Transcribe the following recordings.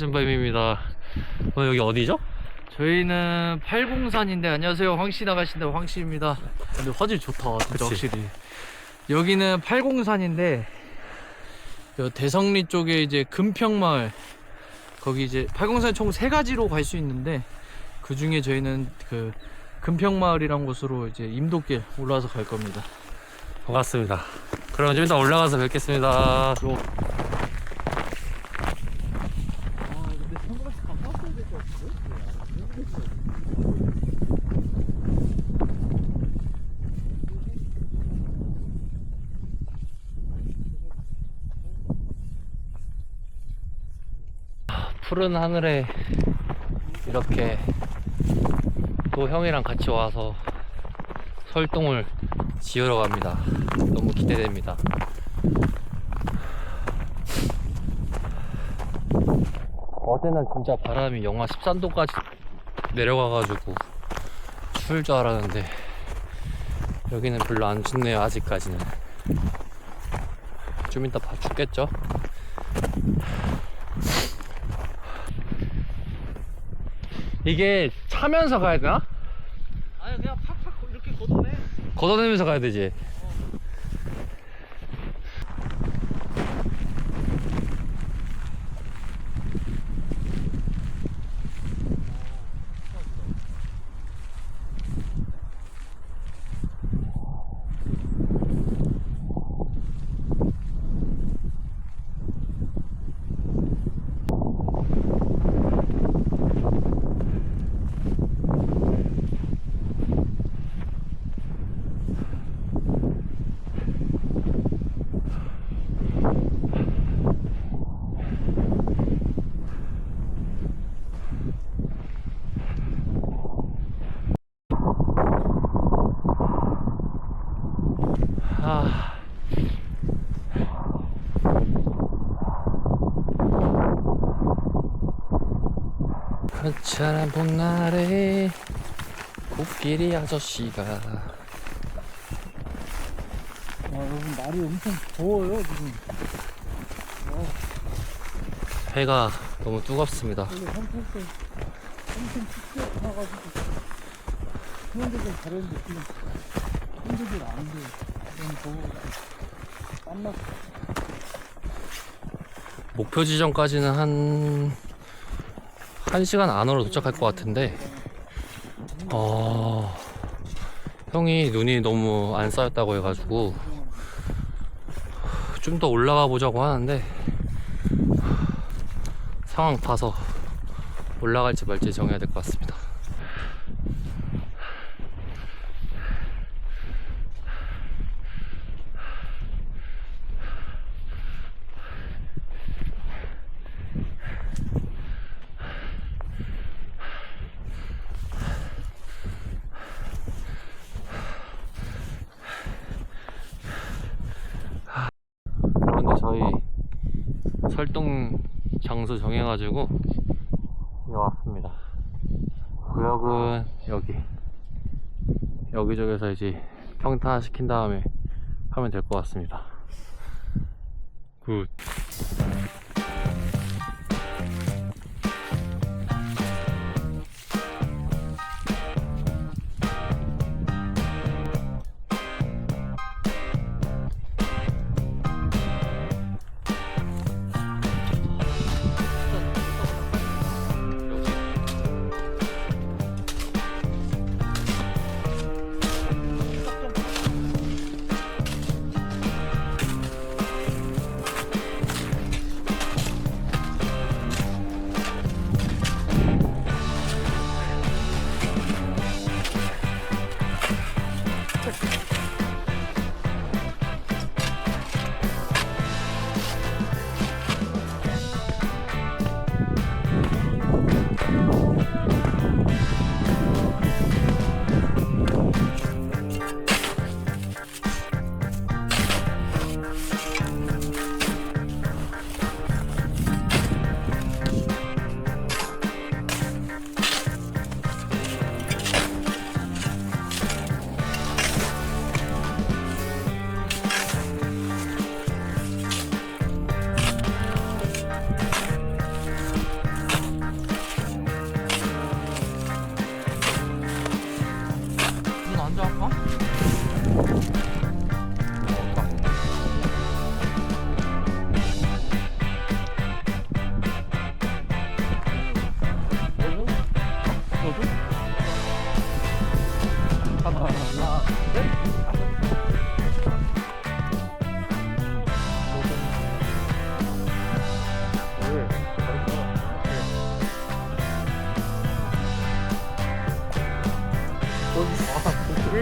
최준범입니다. 오늘 여기 어디죠? 저희는 팔공산인데 안녕하세요. 황씨 나가신다. 황씨입니다. 근데 화질 좋다 진짜 그치. 확실히. 여기는 팔공산인데 여 대성리 쪽에 이제 금평마을 거기 이제 팔공산 총 세 가지로 갈 수 있는데 그 중에 저희는 그 금평마을이란 곳으로 이제 임도길 올라와서 갈 겁니다. 반갑습니다. 그럼 좀 이따 올라가서 뵙겠습니다. 아 근데 선글라스 갖고 왔어야 될 것 같은데? 푸른 하늘에 이렇게 또 형이랑 같이 와서 설동을 지으러 갑니다. 너무 기대됩니다. 어제는 진짜 바람이 영하 13도까지 내려가가지고 추울 줄 알았는데 여기는 별로 안 춥네요 아직까지는. 좀 이따 봐 죽겠죠? 이게 차면서 가야 되나? 아니 그냥 팍팍 이렇게 걷어내 걷어내면서 가야 되지. 한차람 봄날에 코끼리 아저씨가. 아 여러분 날이 엄청 더워요 지금. 해가 너무 뜨겁습니다. 엄청 춥게 타가지고 수영도 좀 잘했는데 지금 힘들지 않은데 너무 더워 땀났어 목표 지점까지는 한 1시간 안으로 도착할 것 같은데 어... 형이 눈이 너무 안 쌓였다고 해가지고 좀 더 올라가 보자고 하는데 상황 봐서 올라갈지 말지 정해야 될 것 같습니다. 근데 저희 설동 장소 정해 가지고 왔습니다. 구역은 여기 여기저기서 이제 평탄화 시킨 다음에 하면 될 것 같습니다. 굿.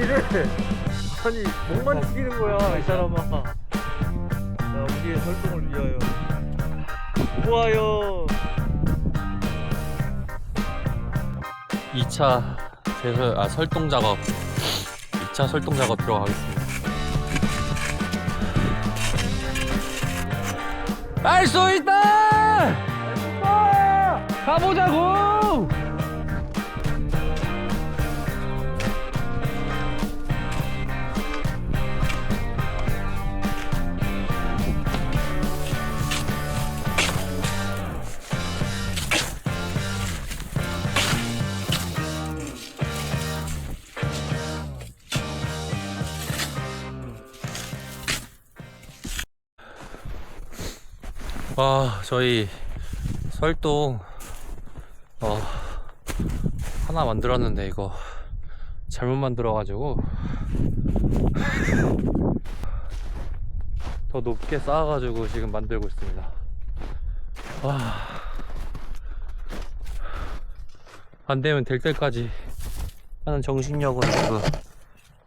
이래? 아니 목만 튀기는 거야 이 사람아. 자, 우리의 설동을 위하여. 좋아요. 2차 제설 아 설동 작업 2차 설동 작업 들어가겠습니다. 알수 있다! 가보자고! 와 저희 설동 어 하나 만들었는데 이거 잘못 만들어가지고 더 높게 쌓아가지고 지금 만들고 있습니다. 와 안되면 될 때까지 하는 정신력으로 지금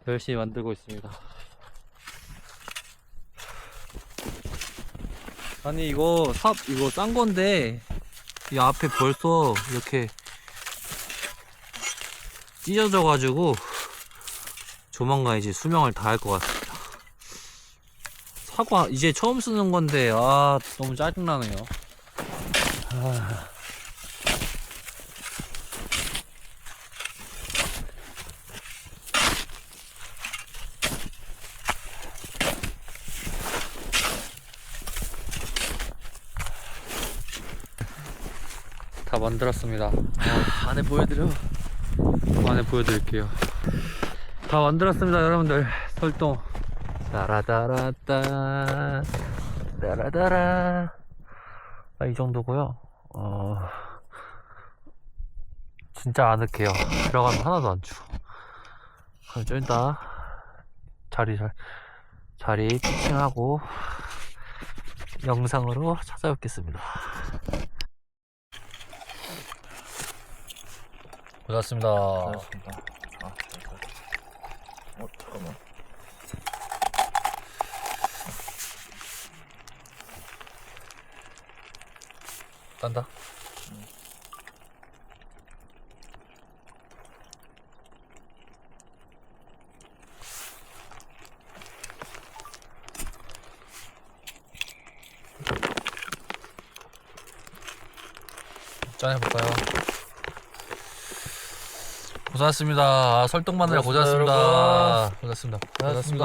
열심히 만들고 있습니다 아니 이거 삽 이거 싼 건데 이 앞에 벌써 이렇게 찢어져 가지고 조만간 이제 수명을 다할 것 같습니다 사과 이제 처음 쓰는 건데 아 너무 짜증나네요 아. 다 만들었습니다 안에 보여드려. 안에 보여드릴게요. 다 만들었습니다, 여러분들. 설동. 따라따라따. 따라따라. 아, 이 정도고요 어. 진짜 아늑해요. 들어가면 하나도 안 추워. 그럼 좀 이따 자리 잘, 자리 피칭하고 영상으로 찾아뵙겠습니다. 고맙습니다. 알겠습니다. 아, 어, 잠깐만. 딴다. 짠 해볼까요? 고생하셨습니다. 아, 설동 마느라 고생하셨습니다, 고생하셨습니다. 고생하셨습니다. 고생하셨습니다.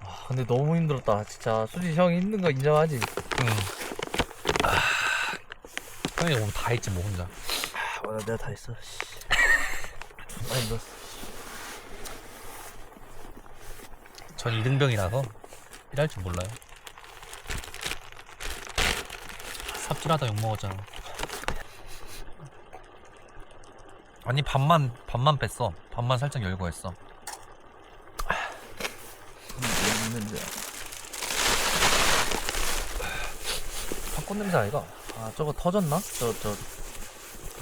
아, 근데 너무 힘들었다. 진짜 수지 형이 힘든 거 인정하지. 응. 아, 형이 오늘 다 했지 뭐 혼자. 아, 맞아, 내가 다 했어. 씨. 존나 힘들었어. 전 이등병이라서 일할 줄 몰라요. 삽질하다 욕 먹었잖아. 아니 반만 반만 뺐어. 반만 살짝 열고 했어. 팝콘 냄새 아이가? 아, 저거 터졌나? 저, 저,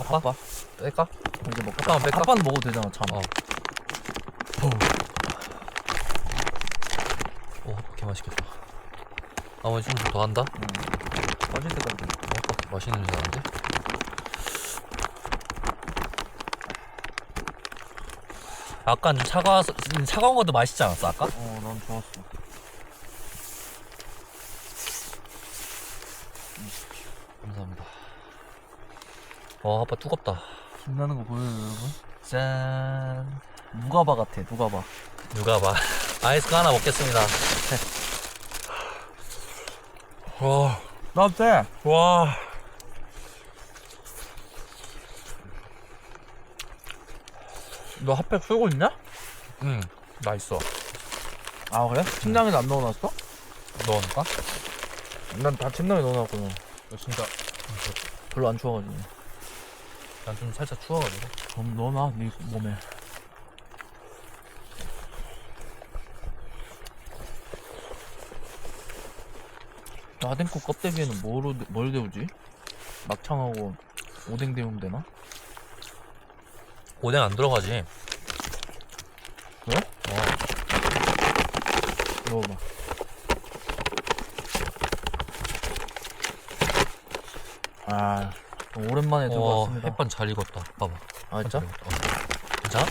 아빠? 아빠? 뺄까? 이제 뭐, 아빠만 뺄까? 아빠는 먹어도 되잖아, 참. 어. 오, 개 맛있겠다. 나머지 좀더 한다. 빠질 때까지. 어, 맛있는 냄새 나는데? 아까 좀 차가워서 음, 차가운 것도 맛있지 않았어 아까? 어, 난 좋았어. 감사합니다. 와 아빠 두껍다. 신나는 거 보여요, 여러분? 짠. 누가 봐 같아, 누가 봐. 누가 봐. 아이스크 하나 먹겠습니다. 와, 나한테! 와. 너 핫팩 쓰고 있냐? 응, 나 있어. 아, 그래? 침낭에도 안 넣어놨어? 넣어놓을까? 난 다 침낭에. 이거 진짜 별로 안 추워가지고. 난 좀 살짝 추워가지고. 그럼 넣어놔, 네 몸에. 나den코 껍데기에는 뭐로, 뭘 데우지? 막창하고 오뎅 데우면 되나? 오뎅 안 들어가지. 먹어봐. 아, 오랜만에 와 들어왔습니다. 햇반 잘 익었다 봐봐 아, 진짜? 어. 괜찮아?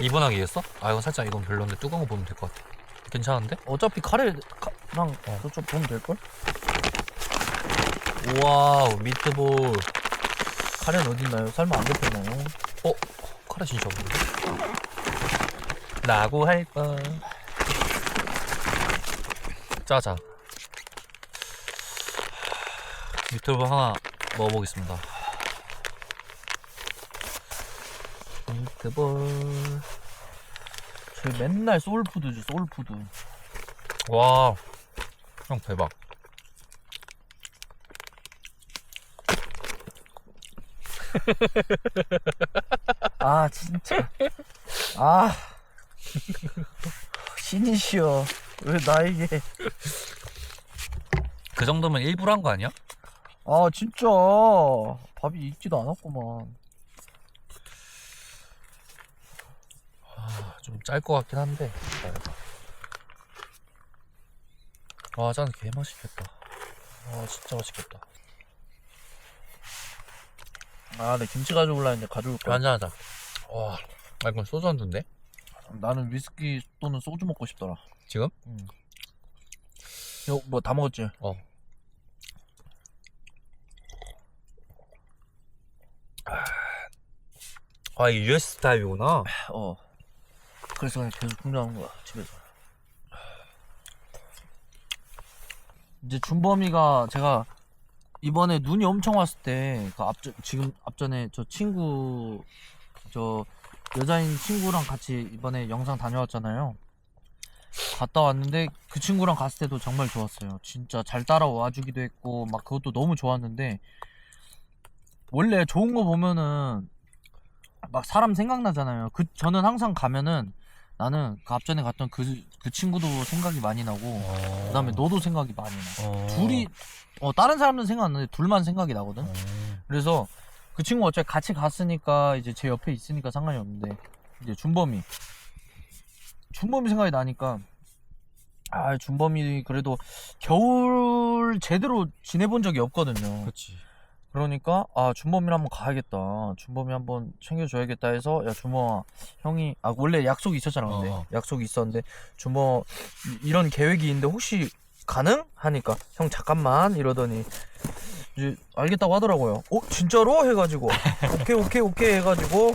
이분하게 익었어? 아 이건 살짝 이건 별론데 뜨거운 거 보면 될 것 같아 괜찮은데? 어차피 카레랑 어. 저쪽 보면 될걸? 와우 미트볼 카레는 어딨나요? 설마 안 데폈나요? 어? 카레 진짜 없는데? 라고 할뻔 짜자 미트볼 하나 먹어보겠습니다 미트볼 저희 맨날 소울푸드죠, 소울푸드. 와, 형 대박. 아, 진짜. 아. 신이시여. 왜 나에게. 그 정도면 일부러 한 거 아니야? 아, 진짜. 밥이 익지도 않았구만. 아, 좀짤 것 같긴 한데. 와, 짠 개 맛있겠다. 와, 진짜 맛있겠다. 아, 내 김치 가져올라 했는데 가져올 거야. 한잔 하자. 와, 아, 이건 소주 한 잔데? 나는 위스키 또는 소주 먹고 싶더라. 지금? 이거 뭐 다 먹었지? 어. 아, 이게 US 스타일이구나. 어. 그래서 그냥 계속 풍자하는 거야, 집에서. 이제 준범이가 제가 이번에 눈이 엄청 왔을 때, 그 앞전, 지금 앞전에 저 친구, 저 여자인 친구랑 같이 이번에 영상 다녀왔잖아요. 갔다 왔는데 그 친구랑 갔을 때도 정말 좋았어요. 진짜 잘 따라와 주기도 했고, 막 그것도 너무 좋았는데, 원래 좋은 거 보면은 막 사람 생각나잖아요. 그 저는 항상 가면은 나는 그 앞전에 갔던 그, 그 친구도 생각이 많이 나고 어. 그 다음에 너도 생각이 많이 나. 어. 둘이 어 다른 사람들은 생각 안 나는데 둘만 생각이 나거든. 어. 그래서 그 친구 어차피 같이 갔으니까 이제 제 옆에 있으니까 상관이 없는데 이제 준범이 준범이 생각이 나니까 아 준범이 그래도 겨울 제대로 지내본 적이 없거든요. 그치. 그러니까 아 준범이 한번 가야겠다. 준범이 한번 챙겨줘야겠다 해서 야 준범아 형이 아 원래 약속이 있었잖아 근데 어. 약속이 있었는데 준범 이- 이런 계획이 있는데 혹시 가능? 하니까 형 잠깐만 이러더니 이제 알겠다고 하더라고요. 어 진짜로? 해가지고 오케이 오케이 오케이 해가지고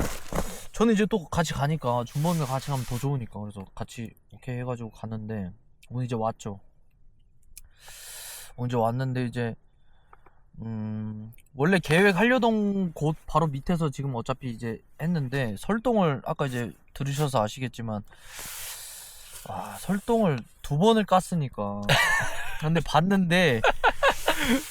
저는 이제 또 같이 가니까 준범이가 같이 가면 더 좋으니까 그래서 같이 오케이 해가지고 갔는데 오늘 이제 왔죠. 오늘 이제 왔는데 이제 음, 원래 계획하려던 곳 바로 밑에서 지금 어차피 이제 했는데 설동을 아까 이제 들으셔서 아시겠지만 아, 설동을 두 번을 깠으니까 근데 봤는데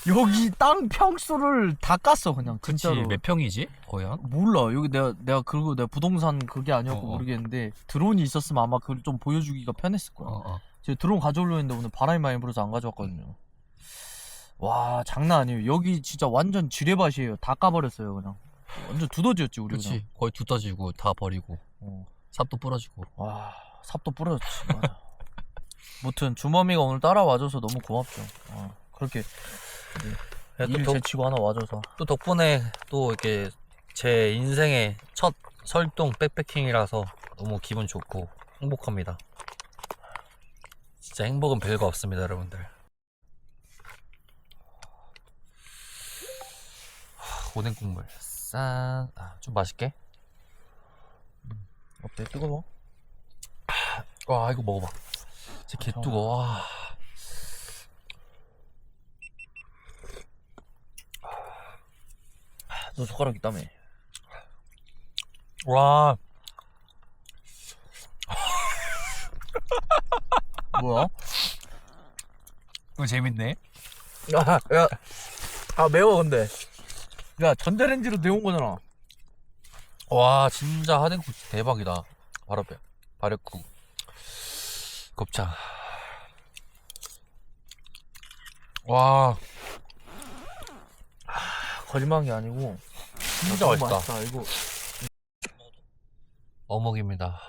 여기 땅 평수를 다 깠어 그냥 그치. 진짜로 몇 평이지? 거의 한? 몰라 여기 내가 내가 그리고 내가 부동산 그게 아니었고 어, 어. 모르겠는데 드론이 있었으면 아마 그걸 좀 보여주기가 편했을 거야 어, 어. 제가 드론 가져오려고 했는데 오늘 바람이 많이 불어서 안 가져왔거든요. 와 장난 아니에요. 여기 진짜 완전 지뢰밭이에요. 다 까버렸어요 그냥. 완전 두더지였지 우리 그치. 그냥. 거의 두더지고 다 버리고 어. 삽도 부러지고. 와 삽도 부러졌지. 맞아. 무튼 주머미가 오늘 따라와줘서 너무 고맙죠. 어, 그렇게 야, 또일 덕- 제치고 하나 와줘서. 또 덕분에 또 이렇게 제 인생의 첫 설동 백패킹이라서 너무 기분 좋고 행복합니다. 진짜 행복은 별거 없습니다, 여러분들. 오뎅 국물 싹, 아, 좀 맛있게. 어때 뜨거워? 와, 이거 먹어봐. 진짜 개 뜨거워. 와. 너 젓가락 있다며. 와, 뭐야? 이거 재밌네. 야, 야. 아 매워 근데. 야 전자레인지로 데운 거잖아. 와, 진짜 하덴국 대박이다. 바로 배, 바랬국. 곱창. 와, 거짓말한 게 아니고 진짜 너무 맛있다. 이거 어묵입니다.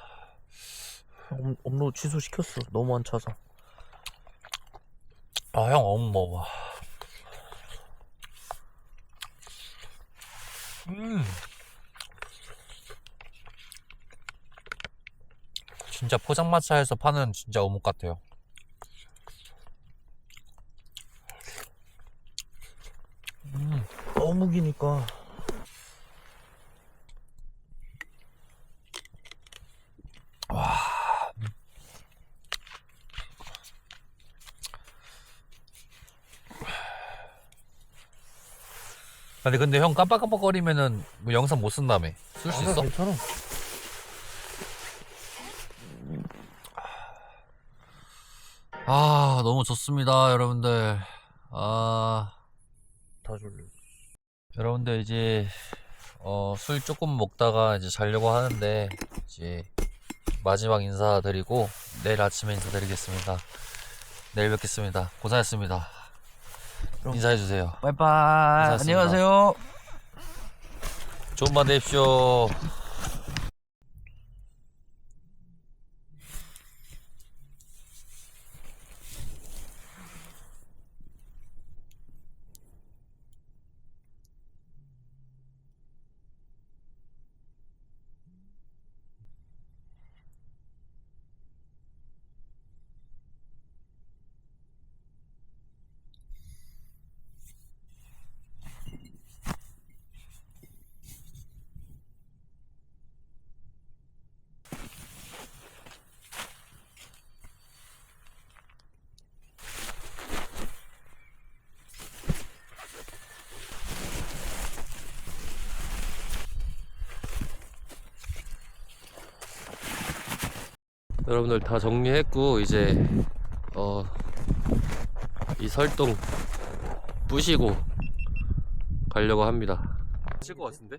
업- 업로드 취소시켰어. 너무 안 차서. 아, 형, 어묵 먹어봐. 음. 진짜 포장마차에서 파는 진짜 어묵 같아요. 어묵이니까. 아니, 근데 형 깜빡깜빡거리면은 뭐 영상 못 쓴다며. 쓸 수 있어? 괜찮아. 아, 너무 좋습니다, 여러분들. 아, 다 졸려. 여러분들 이제 어, 술 조금 먹다가 이제 자려고 하는데 이제 마지막 인사드리고 내일 아침에 인사드리겠습니다. 내일 뵙겠습니다. 고생했습니다. 인사해 주세요. 빠이빠이. 안녕하세요. 좋은 밤 되십시오. 여러분들 다 정리했고 이제 어, 이 설동 부시고 가려고 합니다. 하실 것 같은데?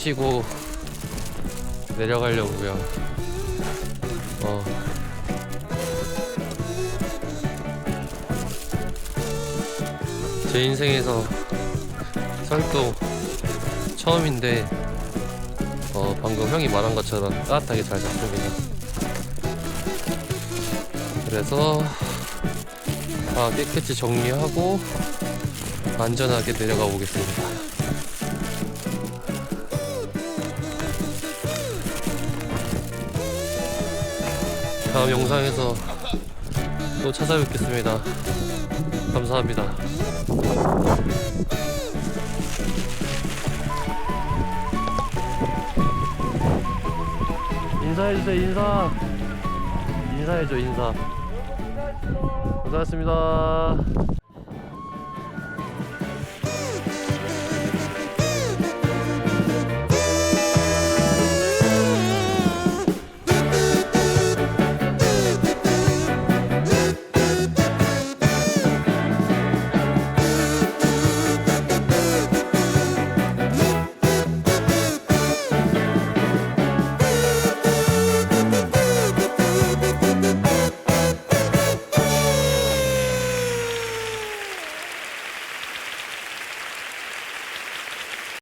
부시고 내려가려고요. 어. 제 인생에서 설도 처음인데 어, 방금 형이 말한 것처럼 따뜻하게 잘 잡습니다. 그래서 다 깨끗이 정리하고 안전하게 내려가 보겠습니다. 다음 영상에서 또 찾아뵙겠습니다. 감사합니다. 인사해주세요, 인사. 인사해줘, 인사. 고생하셨습니다.